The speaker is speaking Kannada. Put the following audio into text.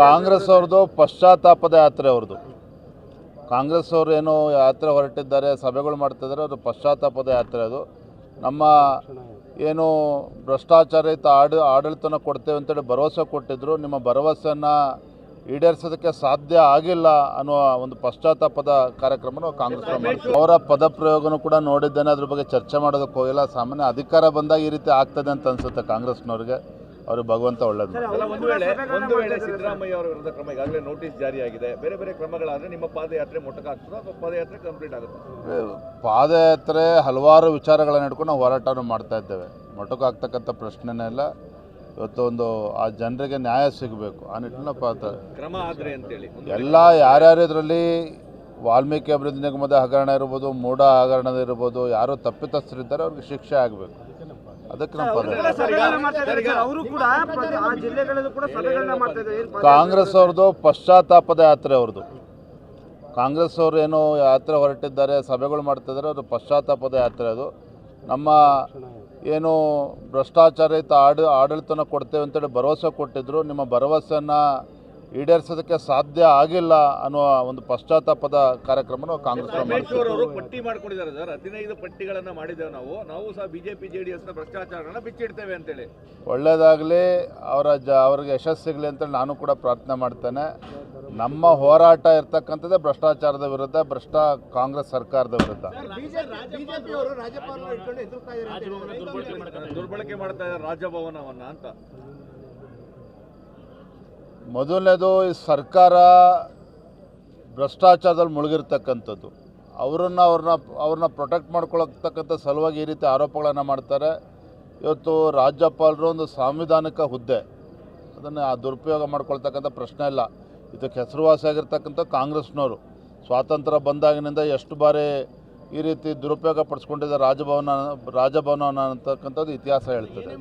ಕಾಂಗ್ರೆಸ್ ಅವ್ರದ್ದು ಪಶ್ಚಾತ್ತಾಪದ ಯಾತ್ರೆ ಅವ್ರದ್ದು ಕಾಂಗ್ರೆಸ್ ಅವರು ಏನು ಯಾತ್ರೆ ಹೊರಟಿದ್ದಾರೆ, ಸಭೆಗಳು ಮಾಡ್ತಿದ್ದಾರೆ, ಅದು ಪಶ್ಚಾತ್ತಾಪದ ಯಾತ್ರೆ ಅದು. ನಮ್ಮ ಏನು ಭ್ರಷ್ಟಾಚಾರಯುತ ಆಡ, ಆಡಳಿತನ ಕೊಡ್ತೇವೆ ಅಂತೇಳಿ ಭರವಸೆ ಕೊಟ್ಟಿದ್ದರು ನಿಮ್ಮ ಭರವಸೆಯನ್ನು ಈಡೇರಿಸೋದಕ್ಕೆ ಸಾಧ್ಯ ಆಗಿಲ್ಲ ಅನ್ನುವ ಒಂದು ಪಶ್ಚಾತ್ತಾಪದ ಕಾರ್ಯಕ್ರಮನ ಕಾಂಗ್ರೆಸ್ ಅವರ ಅವರ ಪದಪ್ರಯೋಗನೂ ಕೂಡ ನೋಡಿದ್ದೇನೆ. ಅದ್ರ ಬಗ್ಗೆ ಚರ್ಚೆ ಮಾಡೋದಕ್ಕೆ ಹೋಗಿಲ್ಲ. ಸಾಮಾನ್ಯ ಅಧಿಕಾರ ಬಂದಾಗ ಈ ರೀತಿ ಆಗ್ತದೆ ಅಂತ ಅನಿಸುತ್ತೆ ಕಾಂಗ್ರೆಸ್ನವ್ರಿಗೆ. ಅವ್ರಿಗೆ ಭಗವಂತ ಒಳ್ಳೇದು ಒಂದು ವೇಳೆ ಒಂದು ವೇಳೆ ಸಿದ್ದರಾಮಯ್ಯ ಅವರ ವಿರುದ್ಧ ಕ್ರಮ ಈಗಾಗಲೇ ನೋಟಿಸ್ ಜಾರಿಯಾಗಿದೆ. ಬೇರೆ ಬೇರೆ ಕ್ರಮಗಳಾದ್ರೆ ನಿಮ್ಮ ಪಾದಯಾತ್ರೆ ಮೊಟಕಾಗ್ತದೆ ಅಥವಾ ಪಾದಯಾತ್ರೆ ಕಂಪ್ಲೀಟ್ ಆಗುತ್ತೆ? ಪಾದಯಾತ್ರೆ ಹಲವಾರು ವಿಚಾರಗಳನ್ನು ಹಿಡ್ಕೊಂಡು ನಾವು ಹೋರಾಟವನ್ನು ಮಾಡ್ತಾ ಇದ್ದೇವೆ. ಮೊಟಕಾಗ್ತಕ್ಕಂಥ ಪ್ರಶ್ನೆನೇ ಇಲ್ಲ. ಇವತ್ತು ಒಂದು ಆ ಜನರಿಗೆ ನ್ಯಾಯ ಸಿಗಬೇಕು. ಆ ನಿಟ್ಟಿನ ಪಾತ್ರ ಕ್ರಮ ಆದ್ರೆ ಅಂತೇಳಿ. ಎಲ್ಲ ಯಾರ್ಯಾರು ಇದರಲ್ಲಿ ವಾಲ್ಮೀಕಿ ಅಭಿವೃದ್ಧಿ ನಿಗಮದ ಹಗರಣ ಇರ್ಬೋದು ಮೂಢ ಹಗರಣ ಇರ್ಬೋದು ಯಾರು ತಪ್ಪಿತಸ್ಥರಿದ್ದಾರೆ ಅವ್ರಿಗೆ ಶಿಕ್ಷೆ ಆಗಬೇಕು. ಅದಕ್ಕೆ ನಮ್ಮ ಕಾಂಗ್ರೆಸ್ ಅವ್ರದ್ದು ಪಶ್ಚಾತ್ತಾಪದ ಯಾತ್ರೆ ಅವ್ರದ್ದು. ಕಾಂಗ್ರೆಸ್ ಅವರು ಏನು ಯಾತ್ರೆ ಹೊರಟಿದ್ದಾರೆ ಸಭೆಗಳು ಮಾಡ್ತಿದ್ದಾರೆ ಅದು ಪಶ್ಚಾತ್ತಾಪದ ಯಾತ್ರೆ ಅದು. ನಮ್ಮ ಏನು ಭ್ರಷ್ಟಾಚಾರಯುತ ಆಡ ಆಡಳಿತನ ಕೊಡ್ತೇವೆ ಅಂತೇಳಿ ಭರವಸೆ ಕೊಟ್ಟಿದ್ದರು ನಿಮ್ಮ ಭರವಸೆಯನ್ನು ಈಡೇರಿಸೋದಕ್ಕೆ ಸಾಧ್ಯ ಆಗಿಲ್ಲ ಅನ್ನುವ ಒಂದು ಪಶ್ಚಾತ್ತಾಪದ ಕಾರ್ಯಕ್ರಮನ ಕಾಂಗ್ರೆಸ್ ಮಾಡ್ತಾರೆ ಅವರು ಪಟ್ಟಿ ಮಾಡ್ಕೊಂಡಿದ್ದಾರೆ ಸರ್. ಹದಿನೈದು ಪಟ್ಟಿಗಳನ್ನು ಮಾಡಿದ್ದೇವೆ ನಾವು. ನಾವು ಸಹ ಬಿಜೆಪಿ ಡಿ ನ ಭ್ರಷ್ಟಾಚಾರಗಳನ್ನ ಬಿಚ್ಚಿಡ್ತೇವೆ ಅಂತೇಳಿ. ಒಳ್ಳೆಯದಾಗಲಿ ಅವರ ಜ ಅವ್ರಿಗೆ ಯಶಸ್ಸು ಸಿಗಲಿ ಅಂತೇಳಿ ನಾನು ಕೂಡ ಪ್ರಾರ್ಥನೆ ಮಾಡ್ತೇನೆ. ನಮ್ಮ ಹೋರಾಟ ಇರ್ತಕ್ಕಂಥದ್ದೇ ಭ್ರಷ್ಟಾಚಾರದ ವಿರುದ್ಧ ಭ್ರಷ್ಟ ಕಾಂಗ್ರೆಸ್ ಸರ್ಕಾರದ ವಿರುದ್ಧ. ದುರ್ಬಳಕೆ ಮಾಡ್ತಾ ಇದ್ದಾರೆ ರಾಜಭವನವನ್ನ ಅಂತ. ಮೊದಲನೇದು ಈ ಸರ್ಕಾರ ಭ್ರಷ್ಟಾಚಾರದಲ್ಲಿ ಮುಳುಗಿರ್ತಕ್ಕಂಥದ್ದು. ಅವರನ್ನು ಅವ್ರನ್ನ ಅವ್ರನ್ನ ಪ್ರೊಟೆಕ್ಟ್ ಮಾಡ್ಕೊಳತಕ್ಕಂಥ ಸಲುವಾಗಿ ಈ ರೀತಿ ಆರೋಪಗಳನ್ನು ಮಾಡ್ತಾರೆ. ಇವತ್ತು ರಾಜ್ಯಪಾಲರು ಒಂದು ಸಾಂವಿಧಾನಿಕ ಹುದ್ದೆ. ಅದನ್ನು ಆ ದುರುಪಯೋಗ ಮಾಡ್ಕೊಳ್ತಕ್ಕಂಥ ಪ್ರಶ್ನೆ ಇಲ್ಲ. ಇದಕ್ಕೆ ಹೆಸರುವಾಸಿಯಾಗಿರ್ತಕ್ಕಂಥ ಕಾಂಗ್ರೆಸ್ನವರು. ಸ್ವಾತಂತ್ರ್ಯ ಬಂದಾಗಿನಿಂದ ಎಷ್ಟು ಬಾರಿ ಈ ರೀತಿ ದುರುಪಯೋಗ ಪಡಿಸ್ಕೊಂಡಿದ್ದ ರಾಜಭವನ ರಾಜಭವನ ಅಂತಕ್ಕಂಥದ್ದು ಇತಿಹಾಸ ಹೇಳ್ತದೆ.